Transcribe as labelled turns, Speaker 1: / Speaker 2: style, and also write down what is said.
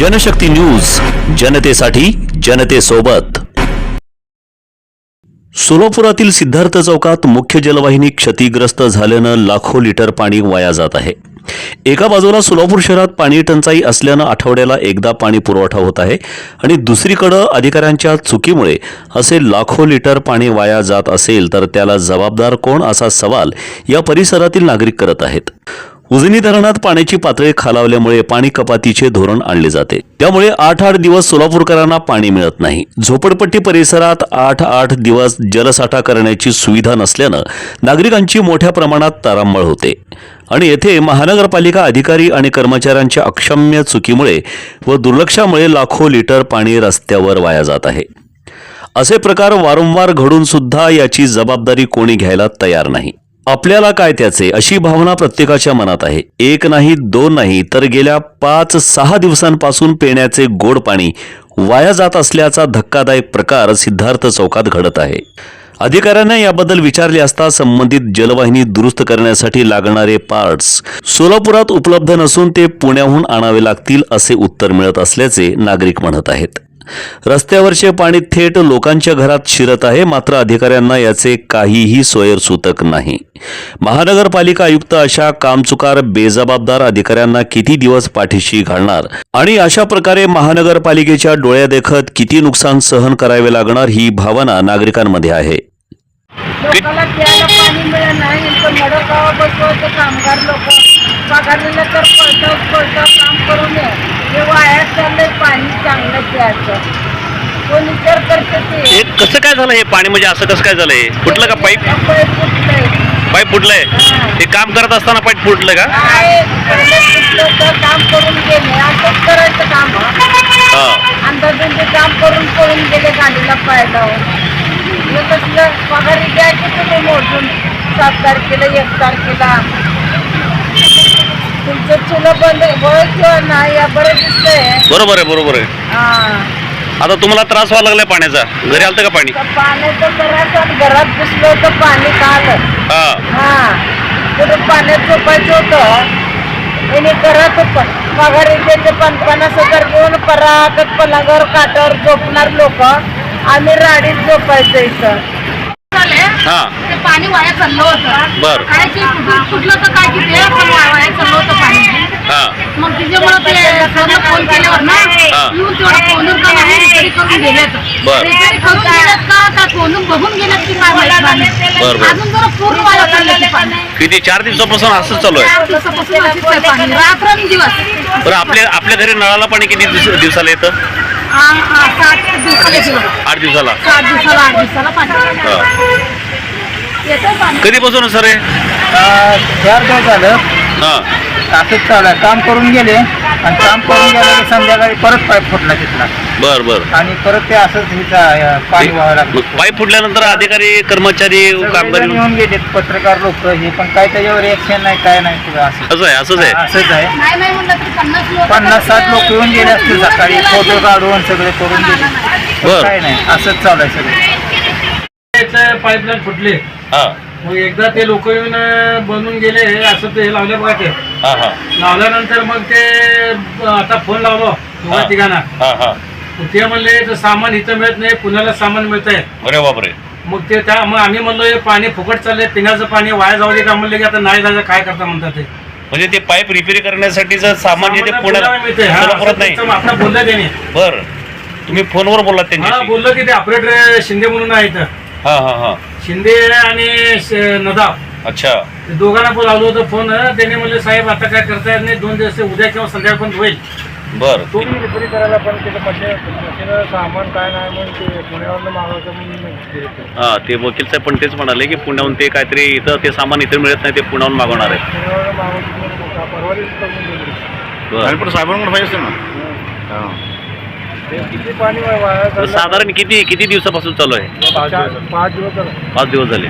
Speaker 1: Janshakti news जनतेसाठी जनतेसोबत. सोलापुरातील सिद्धार्थ चौकात मुख्य जलवाहिनी क्षतिग्रस्त झाल्यानं लाखो लिटर पाणी वाया जात आहे. एका बाजूला सोलापूर शहरात पाणी टंचाई असल्यानं आठवड्याला एकदा पाणी पुरवठा होत आहे आणि दुसरीकडं अधिकाऱ्यांच्या चुकीमुळे असे लाखो लिटर पाणी वाया जात असेल तर त्याला जबाबदार कोण असा सवाल या परिसरातील नागरिक करत आहेत. उजनी धरणात पाण्याची पातळी खालावल्यामुळे पाणी कपातीचे धोरण आणले जाते. त्यामुळे आठ आठ दिवस सोलापूरकरांना पाणी मिळत नाही. झोपडपट्टी परिसरात आठ आठ दिवस जलसाठा करण्याची सुविधा नसल्यानं नागरिकांची मोठ्या प्रमाणात तारांबळ होते. आणि येथे महानगरपालिका अधिकारी आणि कर्मचाऱ्यांच्या अक्षम्य चुकीमुळे व दुर्लक्षामुळे लाखो लिटर पाणी रस्त्यावर वाया जात आहे. असे प्रकार वारंवार घडून सुद्धा याची जबाबदारी कोणी घ्यायला तयार नाही. आपल्याला काय त्याचे? अशी भावना प्रत्येकाच्या मनात आहे. एक नाही दोन नाही तर गेल्या पाच सहा दिवसांपासून पिण्याचे गोड पाणी वाया जात असल्याचा धक्कादायक प्रकार सिद्धार्थ चौकात घडत आहे. अधिकाऱ्यांना याबद्दल विचारले असता संबंधित जलवाहिनी दुरुस्त करण्यासाठी लागणारे पार्ट्स सोलापुरात उपलब्ध नसून ते पुण्याहून आणावे लागतील असे उत्तर मिळत असल्याचे नागरिक म्हणत आहेत. रस्त्यावरचे पाणी थेट लोकांच्या घरात शिरत आहे मात्र अधिकाऱ्यांना याचे काहीही सोयरसूतक नाही. महानगरपालिका आयुक्त अशा कामचुकार बेजबाबदार अधिकाऱ्यांना किती दिवस पाठीशी घालणार? आणि अशा प्रकारे महानगरपालिकेच्या डोळ्यादेखत किती नुकसान सहन करावे लागणार ही भावना नागरिकांमध्ये आहे.
Speaker 2: लोकांना प्यायला पाणी मिळत नाही मडकावा कामगार लोक. पगारलेलं तर पळतं पळतं काम करून ये हे वाया चाललंय पाणी चांगलं प्यायचं कोण विचार करते ते.
Speaker 1: हे कसं काय झालं हे पाणी? म्हणजे असं कसं काय झालंय फुटलं का पाईप?
Speaker 2: पाईप फुटलंय.
Speaker 1: पाईप फुटलंय? हे काम करत असताना पाईप फुटलं का?
Speaker 2: काय पहिले फुटलं तर काम करून गेले. असंच करायचं काम
Speaker 1: हा.
Speaker 2: काम करून गेले गाडीला पाय लावून हे कसलं? पगारी द्या की तुम्ही मोजून. सात तारखेला एक तारखेला. नाही या बरं दिसतंय.
Speaker 1: बरोबर आहे बरोबर आहे.
Speaker 2: हा.
Speaker 1: आता तुम्हाला त्रास व्हायला लागलाय पाण्याचा. घरी आलतं का पाणी?
Speaker 2: तर पाण्याचं आणि घरात घुसलं तर पाणी का आलं
Speaker 1: हा.
Speaker 2: हा. कुठं पाण्यात झोपायचं होतं. करत होतं पगार त्याचे पन्नास हजार घेऊन पराकत पलंगावर काटावर झोपणार लोक. आम्ही राडीत झोपायचं इथं.
Speaker 1: हा.
Speaker 3: ते पाणी वाया चाललं होतं.
Speaker 1: बर.
Speaker 3: काय ते कुठलं तर काय की ते पण वा- वाया चाललं होतं पाणी. मग तिच्यामुळं ते सरला फोन केल्यावर ना येऊन तेवढा फोनून का नाही रिपेअरी करून गेलेत
Speaker 1: बर.
Speaker 3: रिपेअरी करून गेलेत का का फोनून बघून गेलेत की काय माहीत नाही.
Speaker 1: बर, बर.
Speaker 3: अजून जरा पूर्ण वाया चाललं ते पाणी.
Speaker 1: किती? चार दिवसापासून असंच चालू आहे.
Speaker 3: चार दिवसापासून अशीच आहे पाणी. रात्रंदिवस.
Speaker 1: बरं आपल्या आपल्या घरी नळाला पाणी किती दिवस- दिवसाला येतं?
Speaker 3: आ- आ- सात दिवसाला येतं.
Speaker 1: आठ दिवसाला?
Speaker 3: सात दिवसाला आठ दिवसाला पाणी.
Speaker 1: हा.
Speaker 3: येतं पाणी.
Speaker 1: कधीपासून सर हे?
Speaker 4: चार दिवस झालं.
Speaker 1: हा.
Speaker 4: असंच चालू आहे. काम करून गेले आणि काम करून गेलं की संध्याकाळी परत पाईप फुटला तिथला.
Speaker 1: बर बर.
Speaker 4: आणि परत ते असंच हिचं, अं, पाणी व्हावं लागलं
Speaker 1: मग पाईप फुटल्यानंतर अधिकारी कर्मचारी कामगार
Speaker 4: सगळेजण येऊन गेलेत पत्रकार लोक हे पण काय त्याच्यावर ऍक्शन नाही काय नाही सगळं असं.
Speaker 1: असं आहे असंच आहे.
Speaker 4: असंच आहे.
Speaker 3: नाही नाही म्हणलं तरी पन्नास लोक
Speaker 4: पन्नास साठ लोक येऊन गेले असतील सकाळी फोटो काढून सगळे करून गेले.
Speaker 1: बर.
Speaker 4: काय नाही असंच चालू आहे सगळं.
Speaker 5: पाईपलाईन फुटली.
Speaker 1: हा.
Speaker 5: मग एकदा ते लोक येऊन अं, बनवून गेले असं ते लावले बघा ते.
Speaker 1: हा हा.
Speaker 5: लावल्यानंतर मग ते आता फोन लावलो. दोघा तिघांना.
Speaker 1: हा हा.
Speaker 5: ते म्हणले तर सामान इथं मिळत नाही पुण्याला सामान मिळत आहे
Speaker 1: अरे बापरे.
Speaker 5: मग ते त्या मग आम्ही म्हणलो हे पाणी फुकट चाललंय पिण्याचं पाणी वाया जाऊ दे. का म्हणले की आता नाही जायचं काय करता म्हणतात ते.
Speaker 1: म्हणजे ते पाईप रिपेअर करण्यासाठीचं सामान जे ते पुण्याला
Speaker 5: पुण्याला मिळतंय. हा,
Speaker 1: नाही.
Speaker 5: आपलं बोललं त्याने.
Speaker 1: बर. तुम्ही फोनवर बोललात
Speaker 5: हा
Speaker 1: त्यांच्याशी
Speaker 5: बोललो की ते ऑपरेटर शिंदे म्हणून आहे इथं
Speaker 1: हा हा हा.
Speaker 5: शिंदे आणि श- नदाब.
Speaker 1: अच्छा.
Speaker 5: ते दोघांना पण लावलं होतं फोन. त्याने म्हणले साहेब आता काय करता येत नाही. दोन दिवस ते उद्या किंवा संध्याकाळपर्यंत होईल.
Speaker 1: बर.
Speaker 5: तो रिपेअरी करायला पण त्याचं मशीन सामान काय नाही म्हणून ते पुण्यावरनं मागवतं म्हणून
Speaker 1: हा ते वकील साहेब पण तेच म्हणाले की पुण्याहून ते काहीतरी इथं ते सामान इथं मिळत नाही ते पुण्याहून मागवणार आहे.
Speaker 5: पुण्यावरनं मागवतो परवा दिवशी करून दिली.
Speaker 1: बर.
Speaker 4: साहेबांकडे पाहिजे ना?
Speaker 5: ते किती पाणी वाया
Speaker 1: तर साधारण किती किती दिवसापासून चालू आहे?
Speaker 5: चार- पाच दिवस झाले.
Speaker 1: पाच दिवस झाले.